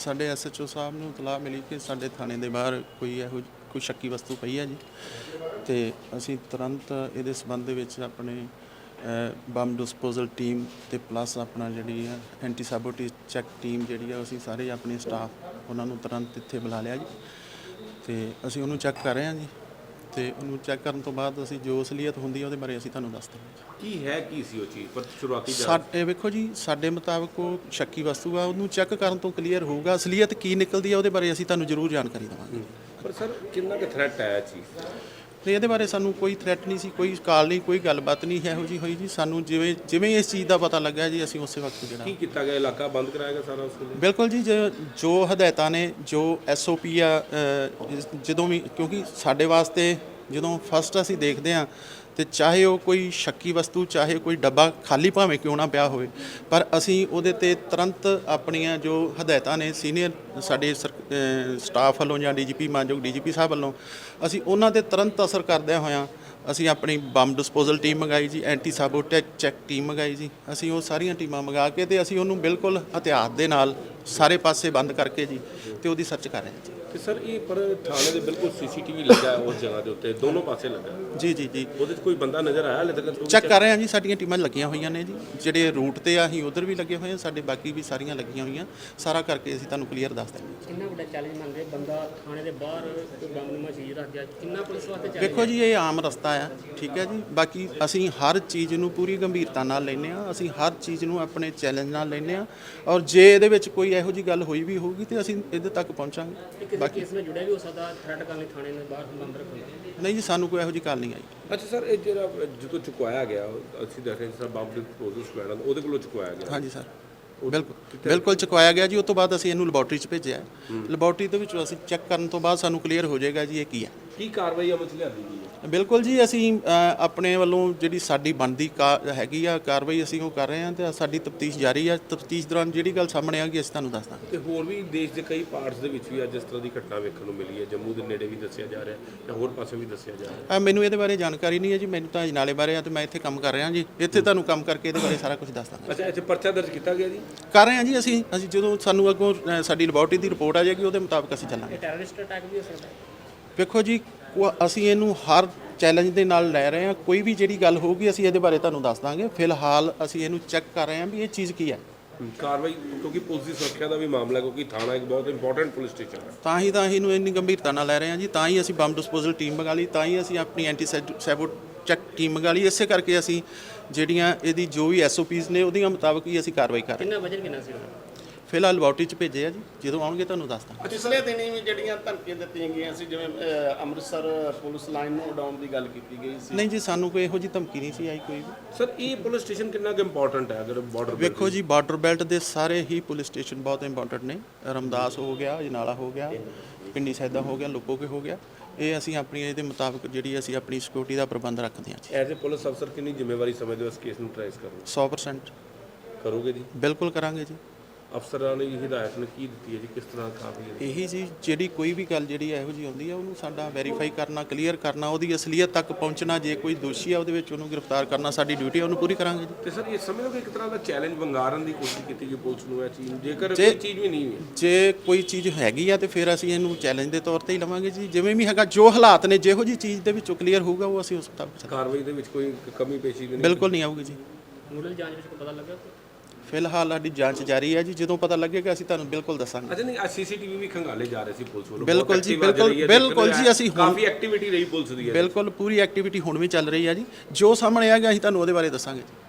ਸਾਡੇ ਐਸਐਚਓ ਸਾਹਿਬ ਨੂੰ ਇਤਲਾਹ ਮਿਲੀ ਕਿ ਸਾਡੇ ਥਾਣੇ ਦੇ ਬਾਹਰ ਕੋਈ ਇਹੋ ਕੋਈ ਸ਼ੱਕੀ ਵਸਤੂ ਪਈ ਹੈ ਜੀ। ਤੇ ਅਸੀਂ ਤੁਰੰਤ ਇਹਦੇ ਸਬੰਧ ਦੇ ਵਿੱਚ ਆਪਣੇ ਬੰਬ ਡਿਸਪੋਜ਼ਲ ਟੀਮ ਤੇ ਪਲੱਸ ਆਪਣਾ ਜਿਹੜੀ ਹੈ ਐਂਟੀ ਸਾਬੋਟੀ ਚੈੱਕ ਟੀਮ ਜਿਹੜੀ ਆ, ਅਸੀਂ ਸਾਰੇ ਆਪਣੇ ਸਟਾਫ ਉਹਨਾਂ ਨੂੰ ਤੁਰੰਤ ਇੱਥੇ ਬੁਲਾ ਲਿਆ ਜੀ। ਤੇ ਅਸੀਂ ਉਹਨੂੰ ਚੈੱਕ ਕਰ ਰਹੇ ਹਾਂ ਜੀ। ਤੇ ਉਹਨੂੰ ਚੈੱਕ ਕਰਨ ਤੋਂ ਬਾਅਦ ਅਸੀਂ ਜੋ ਅਸਲੀਅਤ ਹੁੰਦੀ ਹੈ ਉਹਦੇ ਬਾਰੇ ਅਸੀਂ ਤੁਹਾਨੂੰ ਦੱਸ ਦਿੰਦੇ ਕੀ ਹੈ ਕੀ ਸੀ ਉਹ ਚੀਜ਼? ਪਰ ਸ਼ੁਰੂਆਤੀ ਜਾਂਚ ਸਾਡੇ ਵੇਖੋ ਜੀ ਸਾਡੇ ਮੁਤਾਬਕ ਉਹ ਸ਼ੱਕੀ ਵਸਤੂ ਆ ਉਹਨੂੰ ਚੈੱਕ ਕਰਨ ਤੋਂ ਕਲੀਅਰ ਹੋਊਗਾ ਅਸਲੀਅਤ ਕੀ ਨਿਕਲਦੀ ਆ ਉਹਦੇ ਬਾਰੇ ਅਸੀਂ ਤੁਹਾਨੂੰ ਜ਼ਰੂਰ ਜਾਣਕਾਰੀ ਦੇਵਾਂਗੇ। ਪਰ ਸਰ ਕਿੰਨਾ ਕੁ ਥ੍ਰੈਟ ਹੈ ਇਹ ਚੀਜ਼? ਤੇ ਇਹਦੇ ਬਾਰੇ ਸਾਨੂੰ ਕੋਈ ਥ੍ਰੈਟ ਨਹੀਂ ਸੀ ਕੋਈ ਕਾਲ ਨਹੀਂ ਕੋਈ ਗੱਲਬਾਤ ਨਹੀਂ ਇਹੋ ਜੀ ਹੋਈ ਜੀ। ਸਾਨੂੰ ਜਿਵੇਂ ਜਿਵੇਂ ਇਸ ਚੀਜ਼ ਦਾ ਪਤਾ ਲੱਗਾ ਜੀ ਅਸੀਂ ਉਸੇ ਵਕਤ ਜਿਹੜਾ। ਕੀ ਕੀਤਾ ਗਿਆ? ਇਲਾਕਾ ਬੰਦ ਕਰਾਇਆ ਗਿਆ ਸਾਰਾ ਉਸ ਵੇਲੇ? ਬਿਲਕੁਲ ਜੀ ਜੋ- ਜੋ ਹਦਾਇਤਾਂ ਨੇ ਜੋ ਐਸਓਪੀ ਆ ਅ, ਜਿਸ- ਜਦੋਂ ਵੀ ਕਿਉਂਕਿ ਸਾਡੇ ਵਾਸਤੇ ਜਦੋਂ ਫਸਟ ਅਸੀਂ ਦੇਖਦੇ ਆ ਤੇ ਚਾਹੇ ਉਹ ਕੋਈ ਸ਼ੱਕੀ ਵਸਤੂ, ਚਾਹੇ ਕੋਈ ਡੱਬਾ ਖਾਲੀ ਭਾਵੇਂ ਕਿਉਂ ਨਾ ਪਿਆ ਹੋਵੇ, ਪਰ ਅਸੀਂ ਉਹਦੇ ਤੇ ਤੁਰੰਤ ਆਪਣੀਆਂ ਜੋ ਹਦਾਇਤਾਂ ਨੇ ਸੀਨੀਅਰ ਸਾਡੇ ਸਟਾਫ ਵੱਲੋਂ ਜਾਂ ਡੀਜੀਪੀ ਮਾਨਯੋਗ ਡੀਜੀਪੀ ਸਾਹਿਬ ਵੱਲੋਂ, ਅਸੀਂ ਉਹਨਾਂ ਤੇ ਤੁਰੰਤ ਅਸਰ ਕਰਦਿਆਂ ਹੋਇਆਂ ਅਸੀਂ ਆਪਣੀ ਬੰਬ ਡਿਸਪੋਜ਼ਲ ਟੀਮ ਮੰਗਾਈ ਜੀ, ਐਂਟੀ ਸਾਬੋਟੈਕ ਚੈੱਕ ਟੀਮ ਮੰਗਾਈ ਜੀ, ਅਸੀਂ ਉਹ ਸਾਰੀਆਂ ਟੀਮਾਂ ਮੰਗਾ ਕੇ ਤੇ ਅਸੀਂ ਉਹਨੂੰ ਬਿਲਕੁਲ ਹਥਿਆਰ ਦੇ ਨਾਲ ਸਾਰੇ ਪਾਸੇ ਬੰਦ ਕਰਕੇ ਜੀ, ਤੇ ਉਹਦੀ ਸਰਚ ਕਰ ਰਹੇ ਹਾਂ ਜੀ। ਤੇ ਸਰ ਇਹ ਪਰ ਥਾਣੇ ਦੇ ਬਿਲਕੁਲ ਸੀਸੀਟੀਵੀ ਲੱਗਾ ਹੈ ਉਸ ਜਗ੍ਹਾ ਦੇ ਉੱਤੇ ਦੋਨੋਂ ਪਾਸੇ ਲੱਗਾ ਹੈ। ਜੀ ਜੀ ਜੀ। ਉਹਦੇ 'ਚ ਕੋਈ ਬੰਦਾ ਨਜ਼ਰ ਆਇਆ ਹਲੇ ਤੱਕ ਚੈੱਕ ਕਰ ਰਹੇ ਹਾਂ ਜੀ ਸਾਡੀਆਂ ਟੀਮਾਂ ਲੱਗੀਆਂ ਹੋਈਆਂ ਨੇ ਜੀ। ਜਿਹੜੇ ਰੂਟ ਤੇ ਆ ਅਸੀਂ ਉਧਰ ਵੀ ਲੱਗੇ ਹੋਏ ਹਾਂ ਸਾਡੇ ਬਾਕੀ ਵੀ ਸਾਰੀਆਂ ਲੱਗੀਆਂ ਹੋਈਆਂ। ਸਾਰਾ ਕਰਕੇ ਅਸੀਂ ਤੁਹਾਨੂੰ ਕਲੀਅਰ ਦੱਸ ਦਿਆਂਗੇ। ਕਿੰਨਾ ਵੱਡਾ ਚੈਲੰਜ ਮੰਨਦੇ ਬੰਦਾ ਥਾਣੇ ਦੇ ਬਾਹਰ ਕੋਈ ਬੰਬ ਚੀਜ਼ ਰੱਖ ਗਿਆ ਕਿੰਨਾ ਪੁਲਿਸ ਵਾਸਤੇ ਚੈਲੰਜ ਦੇਖੋ ਜੀ ਇਹ ਆਮ ਰਸਤਾ ਆ ਠੀਕ ਹੈ ਜੀ। ਬਾਕੀ ਅਸੀਂ ਹਰ ਚੀਜ਼ ਨੂੰ ਪੂਰੀ ਗੰਭੀਰਤਾ ਨਾਲ ਲੈਂਦੇ ਆ ਅਸੀਂ ਹਰ ਚੀਜ਼ ਨੂੰ ਆਪਣੇ ਚੈਲੰਜ ਨਾਲ ਲੈਂਦੇ ਆ ਔਰ ਜੇ ਇਹਦੇ ਵਿੱਚ ਕੋਈ ਇਹੋ ਜੀ ਗੱਲ ਹੋਈ ਵੀ ਹੋਊਗੀ ਤੇ ਅਸੀਂ ਇਹਦੇ ਤੱਕ ਪਹੁੰਚਾਂਗੇ। ਕਿਸੇ ਕੇਸ ਨਾਲ ਜੁੜਿਆ ਵੀ ਹੋ ਸਕਦਾ ਥ੍ਰੈਟ ਕਰਨ ਲਈ ਥਾਣੇ ਦੇ ਬਾਹਰ ਬੰਦ ਰੱਖਣਾ ਨਹੀਂ ਜੀ ਸਾਨੂੰ ਕੋਈ ਇਹੋ ਜੀ ਗੱਲ ਨਹੀਂ ਆਈ। ਅੱਛਾ ਸਰ ਇਹ ਜਿਹੜਾ ਜਦੋਂ ਚੁਕਵਾਇਆ ਗਿਆ ਅਸੀਂ ਦੇਖਿਆ ਜਿਸ ਤਰ੍ਹਾਂ ਬੰਬ ਡਿਸਪੋਜ਼ਲ ਸਕੁਐਡ ਉਹਦੇ ਕੋਲੋਂ ਚੁਕਵਾਇਆ ਗਿਆ। ਹਾਂਜੀ ਸਰ ਬਿਲਕੁਲ ਬਿਲਕੁਲ ਚੁਕਵਾਇਆ ਗਿਆ ਜੀ ਉਸ ਤੋਂ ਬਾਅਦ ਅਸੀਂ ਇਹਨੂੰ ਲੈਬੋਰਟਰੀ 'ਚ ਭੇਜਿਆ। ਲੈਬੋਰਟਰੀ ਦੇ ਵਿੱਚੋਂ ਅਸੀਂ ਚੈੱਕ ਕਰਨ ਤੋਂ ਬਾਅਦ ਸਾਨੂੰ ਕਲੀਅਰ ਹੋ ਜਾਏਗਾ ਜੀ ਇਹ ਕੀ ਹੈ। ਕੀ ਕਾਰਵਾਈ ਅਮਲ 'ਚ ਲਿਆਂਦੀ ਗਈ ਹੈ? ਬਿਲਕੁਲ ਜੀ ਅਸੀਂ ਅ, ਆਪਣੇ ਵੱਲੋਂ ਜਿਹੜੀ ਸਾਡੀ ਬਣਦੀ ਕਾ- ਹੈਗੀ ਆ ਕਾਰਵਾਈ ਅਸੀਂ ਉਹ ਕਰ ਰਹੇ ਹਾਂ ਤੇ ਸਾਡੀ ਤਫਤੀਸ਼ ਜਾਰੀ ਆ। ਤਫਤੀਸ਼ ਦੌਰਾਨ ਜਿਹੜੀ ਗੱਲ ਸਾਹਮਣੇ ਆਗੀ ਅਸੀਂ ਤੁਹਾਨੂੰ ਦੱਸ ਦਾਂਗੇ। ਤੇ ਹੋਰ ਵੀ ਦੇਸ਼ ਦੇ ਕਈ ਪਾਰਟਸ ਦੇ ਵਿੱਚ ਵੀ ਅੱਜ ਇਸ ਤਰ੍ਹਾਂ ਦੀ ਘਟਨਾ ਵੇਖਣ ਨੂੰ ਮਿਲੀ ਹੈ। ਜੰਮੂ ਦੇ ਨੇੜੇ ਵੀ ਦੱਸਿਆ ਜਾ ਰਿਹਾ ਹੈ ਜਾਂ ਹੋਰ ਪਾਸੇ ਵੀ ਦੱਸਿਆ ਜਾ ਰਿਹਾ ਹੈ? ਅ, ਮੈਨੂੰ ਇਹਦੇ ਬਾਰੇ ਜਾਣਕਾਰੀ ਨਹੀਂ ਹੈ ਜੀ। ਮੈਨੂੰ ਤਾਂ ਅਜਨਾਲੇ ਬਾਰੇ ਆ ਤੇ ਮੈਂ ਇੱਥੇ ਕੰਮ ਕਰ ਰਿਹਾ ਜੀ। ਇੱਥੇ ਤੁਹਾਨੂੰ ਕੰਮ ਕਰਕੇ ਇਹਦੇ ਬਾਰੇ ਸਾਰਾ ਕੁਝ ਦੱਸ ਦਾਂਗਾ। ਅੱਛਾ ਇੱਥੇ ਪਰਚਾ ਦਰਜ ਕੀਤਾ ਗਿਆ ਜੀ? ਕਰ ਰਹੇ ਹਾਂ ਜੀ ਅਸੀਂ। ਅਸੀਂ ਜਦੋਂ ਸਾਨੂੰ ਅੱਗੋਂ ਅ, ਸਾਡੀ ਲੈਬੋਰਟਰੀ ਦੀ ਰਿਪੋਰਟ ਆ ਜਾਏਗੀ ਉਹਦੇ ਮੁਤਾਬਕ ਅਸੀਂ ਚੱਲਾਂਗੇ। ਟੈਰਰਿਸਟ ਅਟੈਕ ਵੀ ਹੋ ਸਕਦਾ ਹੈ। ਵੇਖੋ ਜੀ ਕੋ- ਅਸੀਂ ਇਹਨੂੰ ਹਰ ਚੈਲੰਜ ਦੇ ਨਾਲ ਲੈ ਰਹੇ ਹਾਂ। ਕੋਈ ਵੀ ਜਿਹੜੀ ਗੱਲ ਹੋਊਗੀ ਅਸੀਂ ਇਹਦੇ ਬਾਰੇ ਤੁਹਾਨੂੰ ਦੱਸ ਦਾਂਗੇ। ਫਿਲਹਾਲ ਅਸੀਂ ਇਹਨੂੰ ਚੈੱਕ ਕਰ ਰਹੇ ਹਾਂ ਵੀ ਇਹ ਚੀਜ਼ ਕੀ ਹੈ। ਕਾਰਵਾਈ ਕਿਉਂਕਿ ਪੁਲਿਸ ਦੀ ਸੁਰੱਖਿਆ ਦਾ ਵੀ ਮਾਮਲਾ ਹੈ ਕਿਉਂਕਿ ਥਾਣਾ ਇੱਕ ਬਹੁਤ ਇੰਪੋਰਟੈਂਟ ਪੁਲਿਸ ਸਟੇਸ਼ਨ ਹੈ। ਤਾਂ ਹੀ ਤਾਂ ਅਸੀਂ ਇਹਨੂੰ ਇੰਨੀ ਗੰਭੀਰਤਾ ਨਾਲ ਲੈ ਰਹੇ ਹਾਂ ਜੀ। ਤਾਂ ਹੀ ਅਸੀਂ ਬੰਬ ਡਿਸਪੋਜ਼ਲ ਟੀਮ ਮੰਗਾ ਲਈ ਤਾਂ ਹੀ ਅਸੀਂ ਆਪਣੀ ਐਂਟੀ ਸੈਬੋ ਚੈੱਕ ਟੀਮ ਮੰਗਾ ਲਈ। ਇਸੇ ਕਰਕੇ ਅਸੀਂ ਜਿਹੜੀਆਂ ਇਹਦੀ ਜੋ ਵੀ ਐਸਓਪੀਸ ਨੇ ਉਹਦੀਆਂ ਮੁਤਾਬਕ ਹੀ ਅਸੀਂ ਕਾਰਵਾਈ ਕਰ ਰਹੇ ਕਿੰਨਾ ਵਜਨ ਕਿੰਨਾ ਸੀ ਉਹਦਾ ਹਾਂ ਫਿਲਹਾਲ ਲੈਬੋਰਟਰੀ 'ਚ ਭੇਜੇ ਆ ਜੀ ਜਦੋਂ ਆਉਣਗੇ ਤੁਹਾਨੂੰ ਦੱਸ ਦਾਂਗੇ ਪਿਛਲੇ ਦਿਨੀ ਵੀ ਜਿਹੜੀਆਂ ਧਮਕੀਆਂ ਦਿੱਤੀਆਂ ਗਈਆਂ ਸੀ ਜਿਵੇਂ ਅਹ, ਅੰਮ੍ਰਿਤਸਰ ਪੁਲਿਸ ਲਾਈਨ ਨੂੰ ਉਡਾਉਣ ਦੀ ਗੱਲ ਕੀਤੀ ਗਈ ਸੀ। ਨਹੀਂ ਜੀ ਸਾਨੂੰ ਕੋਈ ਇਹੋ ਜੀ ਧਮਕੀ ਨਹੀਂ ਸੀ ਆਈ ਕੋਈ ਵੀ। ਸਰ ਇਹ ਪੁਲਿਸ ਸਟੇਸ਼ਨ ਕਿੰਨਾ ਕੁ ਇੰਪੋਰਟੈਂਟ ਹੈ ਅਗਰ ਬਾਰਡਰ ਵੇਖੋ ਜੀ ਬਾਰਡਰ ਬੈਲਟ ਦੇ ਸਾਰੇ ਹੀ ਪੁਲਿਸ ਸਟੇਸ਼ਨ ਬਹੁਤ ਇੰਪੋਰਟੈਂਟ ਨੇ। ਰਮਦਾਸ ਹੋ ਗਿਆ ਅਜਨਾਲਾ ਹੋ ਗਿਆ ਪਿੰਡੀ ਸੈਦਾ ਹੋ ਗਿਆ ਲੋਪੋਕੇ ਹੋ ਗਿਆ। ਇਹ ਅਸੀਂ ਆਪਣੀ ਇਹਦੇ ਮੁਤਾਬਕ ਜਿਹੜੀ ਅਸੀਂ ਆਪਣੀ ਸਿਕਿਉਰਿਟੀ ਦਾ ਪ੍ਰਬੰਧ ਰੱਖਦੇ ਹਾਂ ਜੀ। ਐਜ਼ ਅ ਪੁਲਿਸ ਅਫਸਰ ਕਿੰਨੀ ਜ਼ਿੰਮੇਵਾਰੀ ਸਮਝਦੇ ਹੋ ਇਸ ਕੇਸ ਨੂੰ ਟ੍ਰੇਸ ਕਰਨ 100% ਕਰੋਗੇ ਜੀ? ਬਿਲਕੁਲ ਕਰਾਂਗੇ ਜੀ। ਅਫਸਰਾਂ ਨੇ ਇਹ ਹਦਾਇਤ ਨੇ ਕੀ ਦਿੱਤੀ ਹੈ ਜੀ? ਕਿਸ ਤਰ੍ਹਾਂ ਕਾਫੀ ਹੈ? ਇਹੀ ਜੀ ਜਿਹੜੀ ਕੋਈ ਵੀ ਗੱਲ ਜਿਹੜੀ ਇਹੋ ਜੀ ਆਉਂਦੀ ਹੈ ਉਹਨੂੰ ਸਾਡਾ ਵੈਰੀਫਾਈ ਕਰਨਾ ਕਲੀਅਰ ਕਰਨਾ ਉਹਦੀ ਅਸਲੀਅਤ ਤੱਕ ਪਹੁੰਚਣਾ ਜੇ ਕੋਈ ਦੋਸ਼ੀ ਆ ਉਹਦੇ ਵਿੱਚ ਉਹਨੂੰ ਗ੍ਰਿਫਤਾਰ ਕਰਨਾ ਸਾਡੀ ਡਿਊਟੀ ਹੈ ਉਹਨੂੰ ਪੂਰੀ ਕਰਾਂਗੇ ਜੀ। ਤੇ ਸਰ ਇਹ ਸਮਝੋ ਕਿ ਇੱਕ ਤਰ੍ਹਾਂ ਦਾ ਚੈਲੰਜ ਵੰਗਾਰਨ ਦੀ ਕੋਸ਼ਿਸ਼ ਕੀਤੀ ਗਈ ਪੁਲਿਸ ਨੂੰ ਇਹ ਚੀਜ਼। ਜੇਕਰ ਜੇ- ਕੋਈ ਚੀਜ਼ ਵੀ ਨਹੀਂ ਹੈ। ਜੇ ਕੋਈ ਚੀਜ਼ ਹੈਗੀ ਆ ਤੇ ਫਿਰ ਅਸੀਂ ਇਹਨੂੰ ਚੈਲੰਜ ਦੇ ਤੌਰ ਤੇ ਹੀ ਲਵਾਂਗੇ ਜੀ। ਜਿਵੇਂ ਵੀ ਹੈਗਾ ਜੋ ਹਾਲਾਤ ਨੇ ਜਿਹੋ ਜੀ ਚੀਜ਼ ਦੇ ਵਿੱਚੋਂ ਕਲੀਅਰ ਹੋਊਗਾ ਉਹ ਅਸੀਂ ਉਸ ਚੱਲਾਂਗੇ। ਕਾਰਵਾਈ ਦੇ ਵਿੱਚ ਕੋਈ ਕਮੀ ਪੇਸ਼ੀ ਨਹੀਂ ਬਿਲਕੁਲ ਨਹੀਂ ਆਊਗੀ ਜੀ। ਮੁੱਢਲੀ ਜਾਂਚ ਵਿੱਚ ਕੋਈ ਪਤਾ ਲੱਗਾ ਫਿਲਹਾਲ ਸਾਡੀ ਜਾਂਚ ਜਾਰੀ ਹੈ ਜੀ। ਜਦੋਂ ਪਤਾ ਲੱਗੇਗਾ ਅਸੀਂ ਤੁਹਾਨੂੰ ਬਿਲਕੁਲ ਦੱਸਾਂਗੇ। ਅੱਛਾ ਨਹੀਂ ਆ ਸੀਸੀਟੀਵੀ ਵੀ ਖੰਗਾਲੇ ਜਾ ਰਹੇ ਸੀ ਪੁਲਿਸ ਵੱਲੋਂ। ਬਿਲਕੁਲ ਜੀ, ਆ ਬਿਲਕੁਲ- ਬਿਲਕੁਲ ਜੀ, ਅਸੀਂ ਹੁਣ- ਕਾਫੀ ਐਕਟੀਵਿਟੀ ਰਹੀ ਪੁਲਿਸ ਦੀ ਬਿਲਕੁਲ ਪੂਰੀ ਐਕਟੀਵਿਟੀ ਹੁਣ ਵੀ ਚੱਲ ਰਹੀ ਹੈ ਜੀ। ਜੋ ਸਾਹਮਣੇ ਆਏਗਾ ਅਸੀਂ ਤੁਹਾਨੂੰ ਉਹਦੇ ਬਾਰੇ ਦੱਸਾਂਗੇ